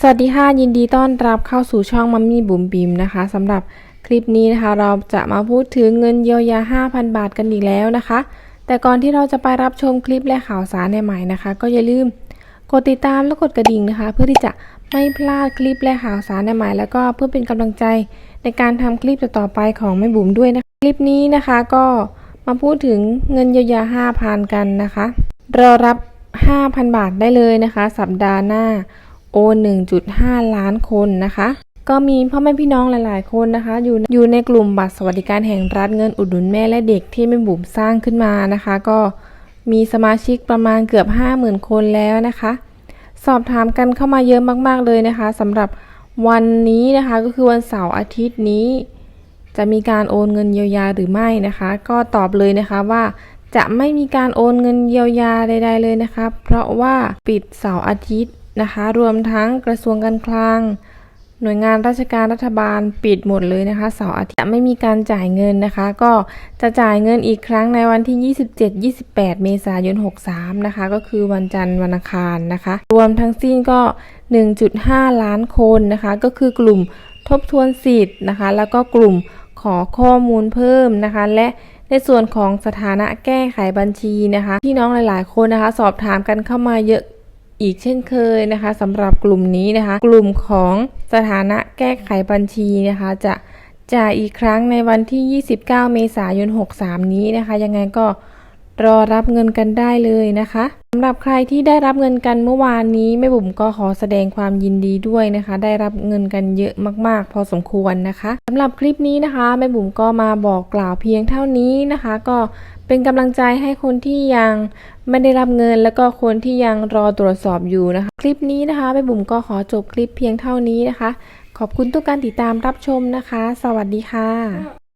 สวัสดีค่ะยินดีต้อนรับเข้าสู่ช่องมัมมี่บุ๋มบิมนะคะสำหรับคลิปนี้นะคะ เราจะมาพูดถึงเงินเยียวยา 5,000 บาทกันอีกแล้วนะคะ แต่ก่อนที่เราจะไปรับชมคลิปและข่าวสารใหม่ๆนะคะ ก็อย่าลืมกดติดตามและกดกระดิ่งนะคะ เพื่อที่จะไม่พลาดคลิปและข่าวสารใหม่ๆแล้วก็เพื่อเป็นกำลังใจในการทำคลิปต่อไปของแม่บุ๋มด้วยนะคะคลิปนี้นะคะก็มาพูดถึงเงินเยียวยา 5,000 กันนะคะรอรับ 5,000 บาทได้เลยนะคะ สัปดาห์หน้า โอน1.5 ล้านคนนะคะ ก็มีพ่อแม่พี่น้องหลาย ๆ คนนะคะ อยู่อยู่ในกลุ่มบัตรสวัสดิการแห่งรัฐเงินอุดหนุนแม่และเด็กที่แม่บุ๋มสร้างขึ้นมานะคะ ก็มีสมาชิกประมาณเกือบ 50,000 คนแล้วนะคะ สอบถามกันเข้ามาเยอะมาก ๆ เลยนะคะสำหรับวันนี้นะคะก็คือวันเสาร์อาทิตย์นี้ จะมีการโอนเงินเยียวยาหรือไม่นะคะ ก็ตอบเลยนะคะว่าจะไม่มีการโอนเงินเยียวยาใด ๆ เลยนะคะ เพราะว่าปิดเสาร์อาทิตย์ นะคะ รวมทั้งกระทรวงการคลัง หน่วยงานราชการรัฐบาลปิดหมดเลยนะคะเสาร์อาทิตย์ไม่มีการจ่ายเงินนะคะ ก็จะจ่ายเงินอีกครั้งในวันที่ 27-28 เมษายน 63 นะคะ ก็คือวันจันทร์วันอังคารนะคะ รวมทั้งสิ้นก็ 1.5 ล้านคนนะคะ ก็คือกลุ่มทบทวนสิทธิ์นะคะ แล้วก็กลุ่มขอข้อมูลเพิ่มนะคะ และในส่วนของสถานะแก้ไขบัญชีนะคะพี่น้องหลาย ๆ คนนะคะ สอบถามกันเข้ามาเยอะ อีกเช่นเคยนะคะสำหรับกลุ่มนี้นะคะ กลุ่มของสถานะแก้ไขบัญชีนะคะ จะจ่ายอีกครั้งในวันที่ 29 เมษายน 63 นี้นะคะ ยังไงก็ รอรับเงินกันได้เลยนะคะสำหรับใครที่ได้รับเงินกันเมื่อวานนี้แม่บุ๋มก็ขอแสดงความยินดีด้วยนะคะ ได้รับเงินกันเยอะมาก ๆ พอสมควรนะคะสำหรับคลิปนี้นะคะแม่บุ๋มก็มาบอกกล่าวเพียงเท่านี้นะคะ ก็เป็นกำลังใจให้คนที่ยังไม่ได้รับเงินแล้วก็คนที่ยังรอตรวจสอบอยู่นะคะ คลิปนี้นะคะแม่บุ๋มก็ขอจบคลิปเพียงเท่านี้นะคะ ขอบคุณทุกการติดตามรับชมนะคะ สวัสดีค่ะ